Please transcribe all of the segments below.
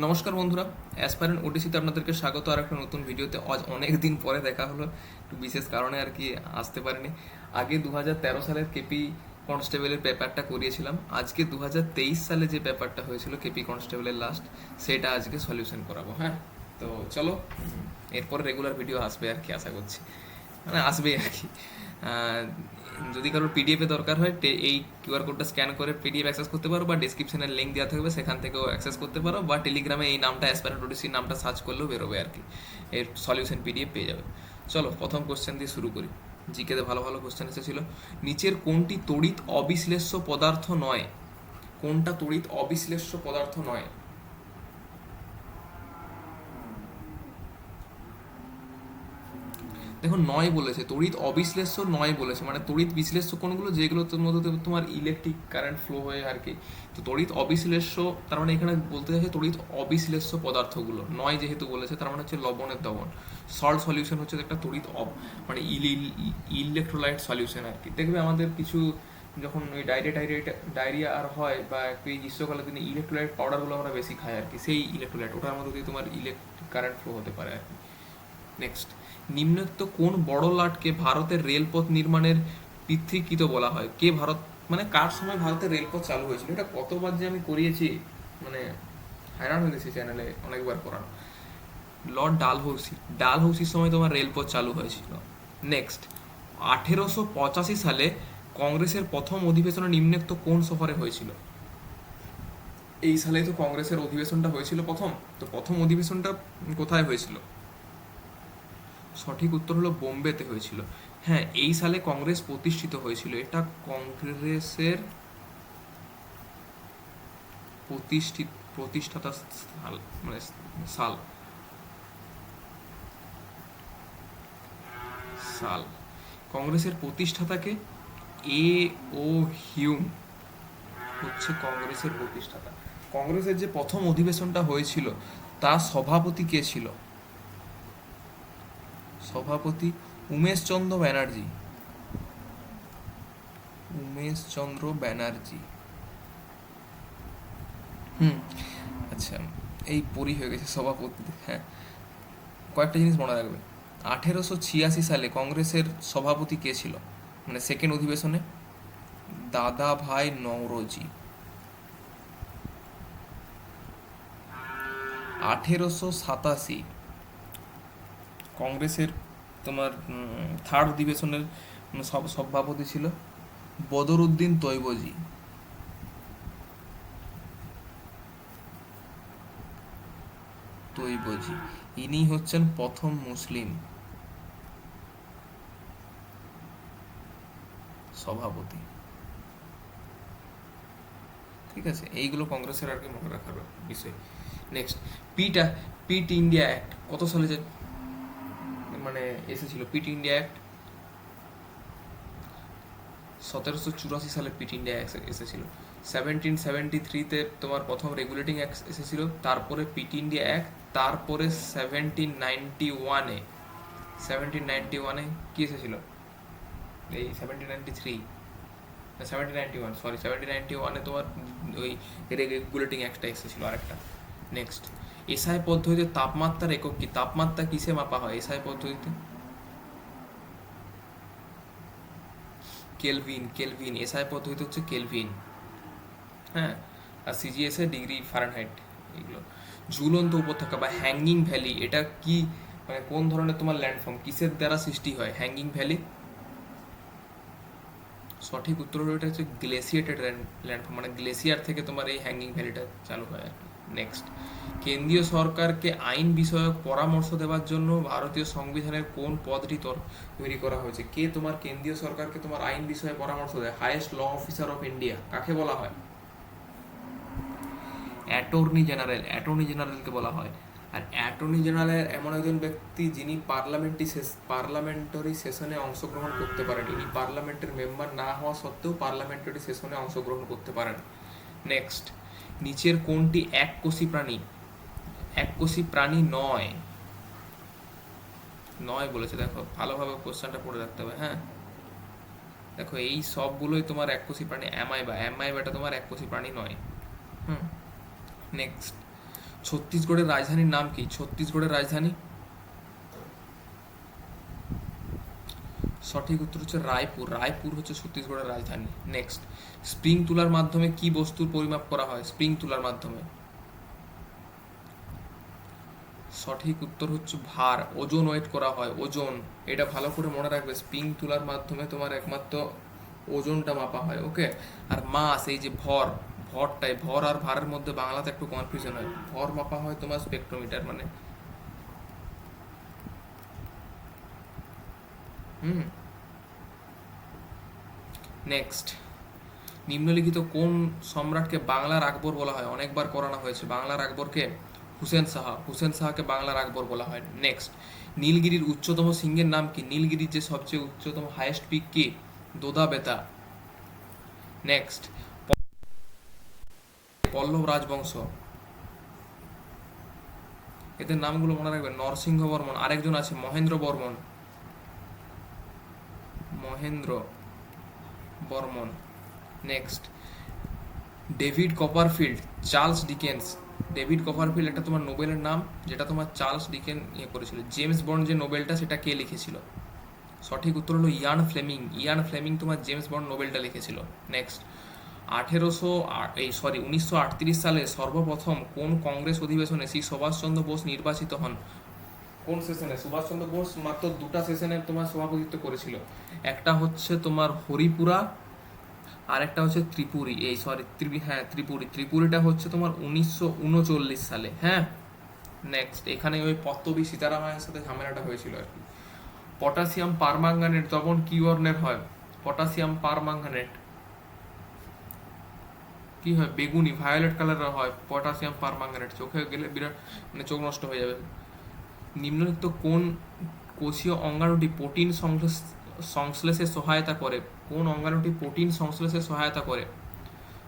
নমস্কার বন্ধুরা অ্যাসপারেন্ট ওটিসিতে আপনাদেরকে স্বাগত। আর একটা নতুন ভিডিওতে আজ অনেক দিন পরে দেখা হলো, একটু বিশেষ কারণে আর কি আসতে পারিনি। আগে দু হাজার তেরো সালের কেপি কনস্টেবলের পেপারটা করিয়েছিলাম। আজকে দু হাজার তেইশ সালে যে পেপারটা হয়েছিল কেপি কনস্টেবলের লাস্ট সেটা আজকে সলিউশন করাবো হ্যাঁ? তো চলো, এরপর রেগুলার ভিডিও আসবে আর কি, আশা করছি। মানে আসবে আর কি। যদি কারোর পিডিএফে দরকার হয় এই কিউআর কোডটা স্ক্যান করে পিডিএফ অ্যাক্সেস করতে পারো বা ডিসক্রিপশনের লিঙ্ক দেওয়া থাকবে, সেখান থেকেও অ্যাক্সেস করতে পারো বা টেলিগ্রামে এই নামটা অ্যাসপ্যারেন্ট ওডিসির নামটা সার্চ করলেও বেরোবে আর কি। এর সলিউশন পিডিএফ পেয়ে যাবে। চলো, প্রথম কোশ্চেন দিয়ে শুরু করি। জিকেতে ভালো ভালো কোশ্চেন এসেছিল। নিচের কোনটি তড়িৎ অবিশ্লেষ্য পদার্থ নয়? কোনটা তড়িৎ অবিশ্লেষ্য পদার্থ নয়? দেখো নয় বলেছে, তড়িৎ অবিশ্লেষ্য নয় বলেছে মানে তড়িৎ বিশ্লেষ্য কোনগুলো? যেগুলো মধ্যে তোমার ইলেকট্রিক কারেন্ট ফ্লো হয়ে আর কি। তো তড়িৎ অবিশ্লেষ্য, তার মানে এখানে বলতে চাইছে তড়িৎ অবিশ্লেষ্য পদার্থগুলো। নয় যেহেতু বলেছে, তার মানে হচ্ছে লবণের দবন সল্ট সলিউশন হচ্ছে একটা তড়িৎ অব মানে ইলেকট্রোলাইট সলিউশন আর কি। দেখবে আমাদের কিছু যখন ওই ডায়রিয়া ডায়রিয়া ডায়রিয়া আর হয় বা এই গ্রীষ্মকালের দিনে ইলেকট্রোলাইট পাউডারগুলো আমরা বেশি খাই আর কি, সেই ইলেকট্রোলাইট ওটার মধ্যে দিয়ে তোমার ইলেকট্রিক কারেন্ট ফ্লো হতে পারে আর কি। নেক্সট নিম্নোক্ত কোন বড় লাটকে ভারতের রেলপথ নির্মাণের পিতৃকৃত বলা হয়? কে ভারত মানে কার সময় ভারতের রেলপথ চালু হয়েছিল? এটা কতবার যে আমি করিয়েছি মানে হয়রান হয়ে গেছি চ্যানেলে অনেকবার করানো। লর্ড ডালহৌসি ডালহৌসির সময় তোমার রেলপথ চালু হয়েছিল। নেক্সট আঠেরোশো পঁচাশি সালে কংগ্রেসের প্রথম অধিবেশনে নিম্নোক্ত কোন সফরে হয়েছিল? এই সালে তো কংগ্রেসের অধিবেশনটা হয়েছিল প্রথম। তো প্রথম অধিবেশনটা কোথায় হয়েছিল? সঠিক উত্তর হলো বোম্বেতে হয়েছিল। হ্যাঁ এই সালে কংগ্রেস প্রতিষ্ঠিত হয়েছিল। এটা কংগ্রেসের প্রতিষ্ঠিত, প্রতিষ্ঠাতা সাল মানে সাল। সাল। কংগ্রেসের প্রতিষ্ঠাতাকে এ ও হিউম হচ্ছে কংগ্রেসের প্রতিষ্ঠাতা। কংগ্রেসের যে প্রথম অধিবেশনটা হয়েছিল, তার সভাপতি কে ছিল? সভাপতি উমেশচন্দ্র ব্যানার্জি। উমেশচন্দ্র ব্যানার্জি। হুম আচ্ছা এই পরি হয়ে গেছে সভাপতি হ্যাঁ। কয়েকটা জিনিস মনে রাখবে আঠেরোশো ছিয়াশি সালে কংগ্রেসের সভাপতি কে ছিল? মানে সেকেন্ড অধিবেশনে? দাদা ভাই নওরোজি। আঠেরোশো সাতাশি কংগ্রেসের তোমার থার্ড অধিবেশনের সব, সভাপতি ছিল বদরুদ্দিন তৈবজি। তৈবজি। ইনি হচ্ছেন প্রথম মুসলিম সভাপতি। ঠিক আছে, এইগুলো কংগ্রেসের আর কি মনে রাখার বিষয়। নেক্সট পিটা পিট ইন্ডিয়া অ্যাক্ট কত সালে মানে এসেছিল পিট ইন্ডিয়া অ্যাক্ট সতেরোশো চুরাশি সালে পিট ইন্ডিয়া অ্যাক্ট এসেছিল। সেভেন্টিন সেভেন্টি থ্রিতে তোমার প্রথম রেগুলেটিং অ্যাক্ট এসেছিল। তারপরে পিট ইন্ডিয়া অ্যাক্ট তারপরে সেভেন্টিন নাইনটি ওয়ানে সেভেন্টিন নাইনটি ওয়ানে কি এসেছিল? এই seventeen ninety three seventeen ninety one sorry seventeen ninety ওয়ানে তোমার ওই রেগুলেটিং অ্যাক্টটা এসেছিল আরেকটা। নেক্সট এসআই পদ্ধতিতে তাপমাত্রার একক কি? তাপমাত্রা কিসে মাপা হয় এসআই পদ্ধতিতে? Kelvin kelvin. এসআই পদ্ধতি হচ্ছে কেলভিন। হ্যাঁ? আর সিজিএস এ ডিগ্রি ফারেনহাইট এগুলো। ঝুলন্ত উপত্যকা বা হ্যাঙ্গিং ভ্যালি, এটা কি মানে কোন ধরনের তোমার ল্যান্ডফর্ম? কিসের দ্বারা সৃষ্টি হয় হ্যাঙ্গিং ভ্যালি? সঠিক উত্তর এটা হচ্ছে গ্লেসিয়েটেড ল্যান্ডফর্ম মানে গ্লেসিয়ার থেকে তোমার এই হ্যাঙ্গিং ভ্যালিটা চালু হয় আর নেক্সট কেন্দ্রীয় সরকারকে আইন বিষয়ক পরামর্শ দেওয়ার জন্য ভারতীয় সংবিধানের কোন পদটি তর- করা হয়েছে? কে তোমার কেন্দ্রীয় সরকারকে তোমার আইন বিষয়ে পরামর্শ দেয়? Highest law officer of India কাকে বলা হয়? অ্যাটর্নি জেনারেল অ্যাটর্নি জেনারেলকে বলা হয়। আর অ্যাটর্নি জেনারেল এমন একজন ব্যক্তি যিনি পার্লামেন্টরি পার্লামেন্টারি সেশনে অংশগ্রহণ করতে পারেন। ইনি পার্লামেন্টের মেম্বার না হওয়া সত্ত্বেও পার্লামেন্টারি সেশনে অংশগ্রহণ করতে পারেন। নেক্সট নিচের কোনটি এককোষী প্রাণী। এককোষী প্রাণী নয়। নয় বলেছে, দেখো, ভালোভাবে কোশ্চেনটা পড়ে রাখতে হবে হ্যাঁ? দেখো, এই সবগুলোই তোমার এককোষী প্রাণী, অ্যামাইবা। অ্যামাইবাটা তোমার এককোষী প্রাণী নয়। হুম? নেক্সট ছত্তিশগড়ের রাজধানীর নাম কি? ছত্তিশগড়ের রাজধানী? সঠিক উত্তর হচ্ছে রায়পুর। রায়পুর হচ্ছে ছত্তিশগড়ের রাজধানী। নেক্সট স্প্রিং তুলার মাধ্যমে কি বস্তুর পরিমাপ করা হয়? স্প্রিং তুলার মাধ্যমে। সঠিক উত্তর হচ্ছে ভার। ওজন ওয়েট করা হয়। ওজন। এটা ভালো করে মনে রাখবে। স্প্রিং তুলার মাধ্যমে তোমার একমাত্র ওজনটা মাপা হয় ওকে আর মাস, এই যে ভর ভরটাই ভর আর ভারের মধ্যে বাংলাতে একটু কনফিউশন হয়। ভর মাপা হয় তোমার স্পেকট্রোমিটার মানে। হুম? নেক্সট নিম্নলিখিত কোন সম্রাটকে বাংলার আকবর বলা হয়? অনেকবার করানো হয়েছে। বাংলার আকবরকে হুসেন সাহা, হুসেন সাহাকে বাংলার আকবর বলা হয়। নেক্সট নীলগিরির উচ্চতম সিংহের নাম কি? নীলগিরির যে সবচেয়ে উচ্চতম হাইয়েস্ট পিক কি? দোদা বেতা। নেক্সট পল্লব রাজবংশ। এদের নামগুলো মনে রাখবেন। নরসিংহ বর্মন। আরেকজন আছে, Mahendra Varman. Mahendra. Varman next David Copperfield Charles Dickens David Copperfield একটা তোমার নোবেলের নাম, যেটা তোমার চার্লস ডিকেন ইয়ে করেছিল। জেমস বন্ড যে নোবেলটা সেটা কে লিখেছিল? সঠিক উত্তর হলো ইয়ান ফ্লেমিং ইয়ান ফ্লেমিং তোমার জেমস বন্ড নোবেলটা লিখেছিল। নেক্সট আঠেরোশো এই সরি উনিশশো আটত্রিশ সালে সর্বপ্রথম কোন কংগ্রেস অধিবেশনে শ্রী সুভাষচন্দ্র বোস নির্বাচিত হন? কোন সেশনে? সুভাষচন্দ্র বোস মাত্র দুটা সেশনে তোমার সভাপতিত্ব করেছিল। একটা হচ্ছে তোমার হরিপুরা আর একটা হচ্ছে ত্রিপুরী, এই সরি ত্রিপি হ্যাঁ ত্রিপুরী। ত্রিপুরীটা হচ্ছে তোমার উনিশশো উনচল্লিশ সালে হ্যাঁ? নেক্সট এখানে ওই পত্তবী সীতারামায়ের সাথে ঝামেলাটা হয়েছিল আর কি। পটাশিয়াম পারমাঙ্গানেট তখন কি বর্ণের হয়? Potassium permanganate. কি হয়? বেগুনি ভায়োলেট কালারের হয়, পটাশিয়াম পারমাঙ্গানেট। চোখে গেলে বিরাট মানে চোখ নষ্ট হয়ে যাবে। নিম্নলিখিত কোন কোষীয় অঙ্গাণুটি প্রোটিন সংশ্লেষে সহায়তা করে? কোন অঙ্গাণুটি প্রোটিন সংশ্লেষে সহায়তা করে?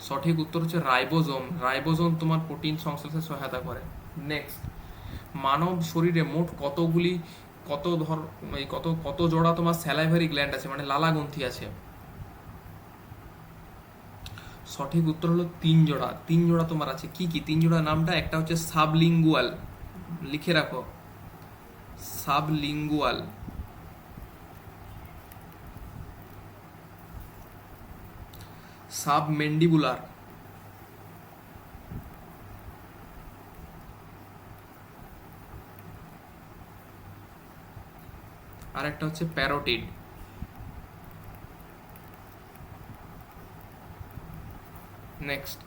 সঠিক উত্তর হচ্ছে রাইবোজোম। রাইবোজোম তোমার প্রোটিন সংশ্লেষে সহায়তা করে। নেক্সট মানব শরীরে মোট কতগুলি, কত ধর, এই কত কত জোড়া তোমার স্যালাইভারি গ্ল্যান্ড আছে মানে লালা গ্রন্থি আছে? সঠিক উত্তর হলো তিন জোড়া। তিন জোড়া তোমার আছে। কি কি? তিন জোড়া নামটা, একটা হচ্ছে সাবলিঙ্গুয়াল। লিখে রাখো। সাবলিঙ্গুয়াল। সাবমেন্ডিবুলার। আর একটা হচ্ছে প্যারোটিড। নেক্সট,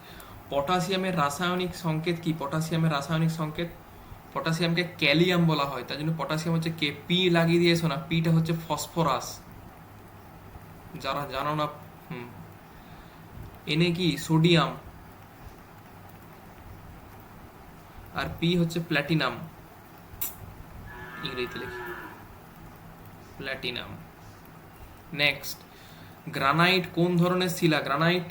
পটাশিয়ামের রাসায়নিক সংকেত কি? পটাশিয়ামের রাসায়নিক সংকেত? পটাশিয়ামকে ক্যালিয়াম বলা হয়, তার জন্য পটাশিয়াম হচ্ছে কে, পি লাগিয়ে দিয়েছ না? পিটা হচ্ছে ফসফরাস। যারা জানো না, হুম। এনে কি? সোডিয়াম আর পি হচ্ছে প্ল্যাটিনাম ইংরেজিতে লিখি। প্ল্যাটিনাম নেক্সট গ্রানাইট কোন ধরনের শিলা? গ্রানাইট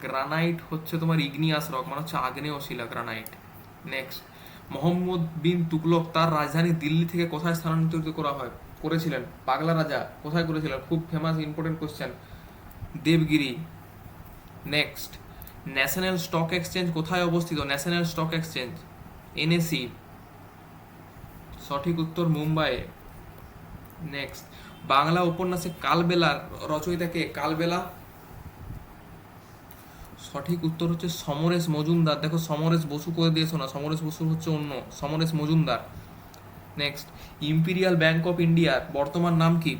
গ্রানাইট হচ্ছে তোমার ইগনিয়াস রক মানে হচ্ছে আগ্নেয় শিলা গ্রানাইট নেক্সট মোহাম্মদ বিন তুগলক, তার রাজধানী দিল্লি থেকে কোথায় স্থানান্তরিত করা হয়? করেছিলেন। পাগলা রাজা, কোথায় করেছিলেন? খুব famous important question Devagiri. Next National Stock Exchange কোথায় অবস্থিত? ন্যাশনাল স্টক এক্সচেঞ্জ এনএসি সঠিক উত্তর মুম্বাই। নেক্সট বাংলা উপন্যাসে কালবেলার রচয়িতাকে কালবেলা। সঠিক উত্তর হচ্ছে সমরেশ মজুমদার। দেখো, সমরেশ বসু করে দিয়েছ না? সমরেশ বসু হচ্ছে অন্য, Samaresh Majumdar. Next Imperial Bank of ইন্ডিয়ার বর্তমান নাম কি?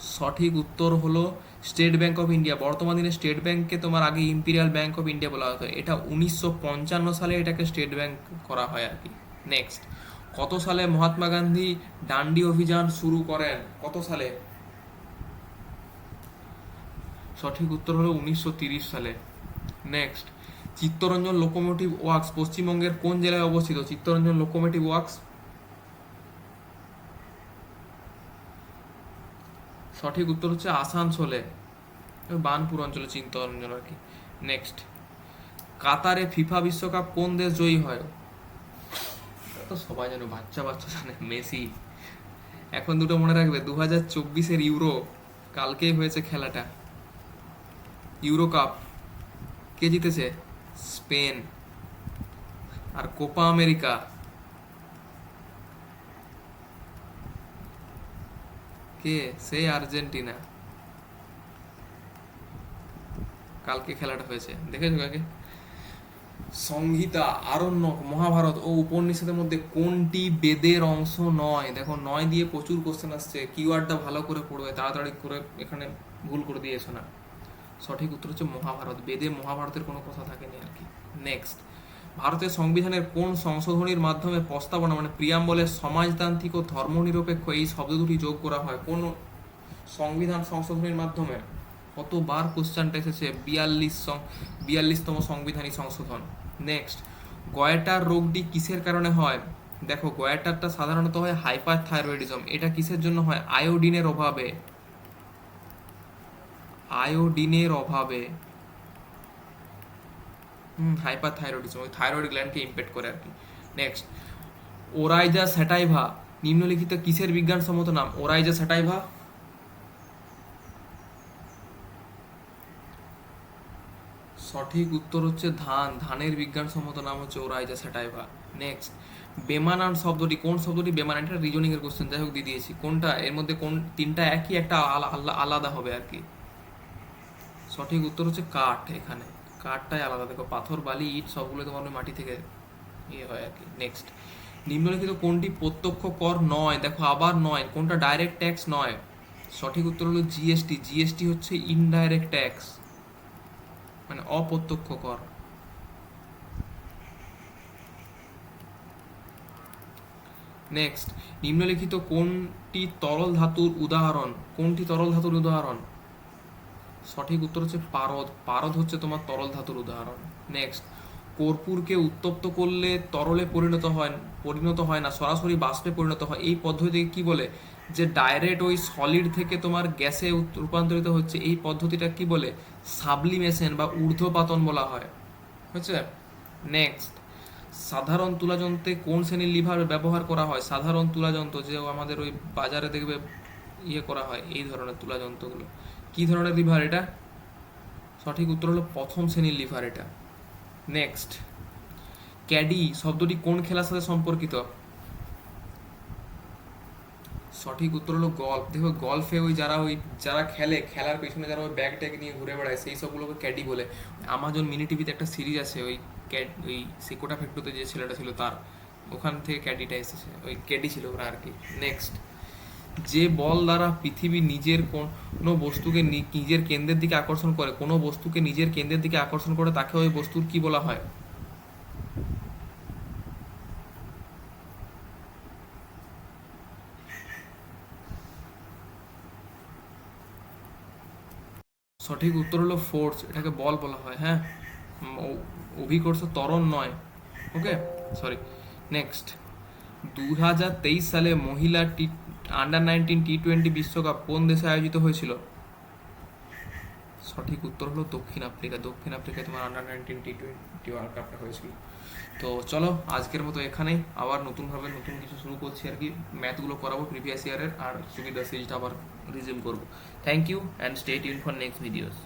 সঠিক উত্তর হলো স্টেট ব্যাঙ্ক অফ ইন্ডিয়া। বর্তমান দিনে স্টেট ব্যাঙ্ককে তোমার আগে ইম্পিরিয়াল ব্যাঙ্ক অফ ইন্ডিয়া বলা হতো। এটা উনিশশো পঞ্চান্ন সালে এটাকে স্টেট ব্যাঙ্ক করা হয় আর কি। নেক্সট কত সালে মহাত্মা গান্ধী ডান্ডি অভিযান শুরু করেন? কত সালে? সঠিক উত্তর হলো উনিশশো সালে। নেক্সট চিত্তরঞ্জন লোকোমোটিভ ওয়ার্কস পশ্চিমবঙ্গের কোন জেলায় অবস্থিত? চিত্তরঞ্জন লোকোমোটিভ ওয়ার্কস সঠিক উত্তর হচ্ছে আসানসোলে। বানপুর অঞ্চলে চিত্তরঞ্জন আর কি। নেক্সট কাতারে ফিফা বিশ্বকাপ কোন দেশ জয়ী হয়? তো সবাই জানে, বাচ্চা বাচ্চা জানে, মেসি। এখন দুটো মনে রাখবে দু হাজার চব্বিশের ইউরো, কালকেই হয়েছে খেলাটা। Euro cup. কে জিতেছে? স্পেন। আর কোপা আমেরিকা। কে? সেই আর্জেন্টিনা। কালকে খেলাটা হয়েছে। দেখেছ কাকে সংহিতা, আরণ্যক, মহাভারত ও উপনিষদের মধ্যে কোনটি বেদের অংশ নয়? দেখো, নয় দিয়ে প্রচুর কোশ্চেন আসছে। কিওয়ার্ডটা ভালো করে পড়বে তাড়াতাড়ি করে এখানে ভুল করে দিয়েছ না। সঠিক উত্তর হচ্ছে মহাভারত। বেদে মহাভারতের কোনো কথা থাকেনি আর কি। নেক্সট ভারতের সংবিধানের কোন সংশোধনীর মাধ্যমে প্রস্তাবনা মানে প্রিয়াম্বলের সমাজতান্ত্রিক ও ধর্মনিরপেক্ষ এই শব্দ দুটি যোগ করা হয়? কোন সংবিধান সংশোধনীর মাধ্যমে কতবার কোশ্চেনটা এসেছে? বিয়াল্লিশ বিয়াল্লিশতম সংবিধানিক সংশোধন। নেক্সট গয়েটার রোগটি কিসের কারণে হয়? দেখো গয়েটারটা সাধারণত হয় হাইপার থাইরয়েডিজম এটা কিসের জন্য হয়? আয়োডিনের অভাবে। আয়োডিনের অভাবে। হাইপার থাইরয়েডিজম ওই থাইরয়েড গ্ল্যান্ডকে ইম্পেক্ট করে আর কি। নেক্সট ওরাইজা স্যাটাইভা নিম্নলিখিত কিসের বিজ্ঞানসম্মত নাম? ওরাইজা স্যাটাইভা সঠিক উত্তর হচ্ছে ধান। ধানের বিজ্ঞানসম্মত নাম হচ্ছে ওরাইজা স্যাটাইভা নেক্সট বেমানান শব্দটি, কোন শব্দটি? বেমানান, এটা রিজনিং এর কোশ্চেন যাই হোক, দিয়ে দিয়েছি। কোনটা? এর মধ্যে কোন তিনটা একই একটা আলা- আলা- আলাদা হবে আর কি। সঠিক উত্তর হচ্ছে কাঠ এখানে। কাঠটাই আলাদা। দেখো, পাথর, বালি, ইট সবগুলো তোমার মাটি থেকে ইয়ে হয় আর কি। নেক্সট নিম্নলিখিত কোনটি প্রত্যক্ষ কর নয়? দেখো, আবার নয়। কোনটা ডাইরেক্ট ট্যাক্স নয়? সঠিক উত্তর হলো জিএসটি জিএসটি হচ্ছে ইনডাইরেক্ট ট্যাক্স মানে অপ্রত্যক্ষ কর। নেক্সট নিম্নলিখিত কোনটি তরল ধাতুর উদাহরণ? কোনটি তরল ধাতুর উদাহরণ? সঠিক উত্তর হচ্ছে পারদ। পারদ হচ্ছে তোমার তরল ধাতুর উদাহরণ। নেক্সট কর্পূরকে উত্তপ্ত করলে তরলে পরিণত হয় পরিণত হয় না, সরাসরি বাষ্পে পরিণত হয়। এই পদ্ধতিকে কি বলে? যে ডাইরেক্ট ওই সলিড থেকে তোমার গ্যাসে রূপান্তরিত হচ্ছে, এই পদ্ধতিটা কি বলে? সাবলিমেশন বা ঊর্ধ্বপাতন বলা হয়। হচ্ছে নেক্সট সাধারণ তুলাযন্ত্রে কোন শ্রেণির লিভার ব্যবহার করা হয়? সাধারণ তুলাযন্ত্র, যে আমাদের ওই বাজারে দেখবে ইয়ে করা হয়, এই ধরনের তুলাযন্ত্রগুলো। কি ধরনের লিভার এটা? সঠিক উত্তর হলো প্রথম শ্রেণির লিভার এটা। নেক্সট ক্যাডি শব্দটি কোন খেলার সাথে সম্পর্কিত? সঠিক উত্তর হলো গল্ফ দেখো গল্ফে ওই যারা ওই যারা খেলে, খেলার পেছনে যারা ওই ব্যাগ ট্যাগ নিয়ে ঘুরে বেড়ায়, সেই সবগুলোকে ক্যাডি বলে। আমাজন মিনি টিভিতে একটা সিরিজ আছে, ওই ক্যাড ওই সেকোটা ফ্যাক্টরিতে যে ছেলেটা ছিল তার, ওখান থেকে ক্যাডিটা এসেছে, ওই ক্যাডি ছিল ওরা আর কি। নেক্সট যে বল দ্বারা পৃথিবী নিজের কোনো বস্তুকে নিজের কেন্দ্রের দিকে আকর্ষণ করে, কোনো বস্তুকে নিজের কেন্দ্রের দিকে আকর্ষণ করে, তাকে ওই বস্তুর কি বলা হয়? সঠিক উত্তর হলো ফোর্স এটাকে বল বলা হয় হ্যাঁ? অভিকর্ষ ত্বরণ নয় ওকে সরি নেক্সট দু হাজার তেইশ সালে মহিলা T under nineteen T twenty বিশ্বকাপ কোন দেশে আয়োজিত হয়েছিল? সঠিক উত্তর হলো দক্ষিণ আফ্রিকা। দক্ষিণ আফ্রিকায় তোমার under nineteen T twenty world কাপটা হয়েছিল। তো চলো, আজকের মতো এখানেই। আবার নতুনভাবে নতুন কিছু শুরু করছি আর কি। ম্যাথগুলো করাবো প্রিভিয়াস ইয়ারের আর সুবিধা সিরিজটা আবার রিজিউম করব। Thank you and stay tune for next videos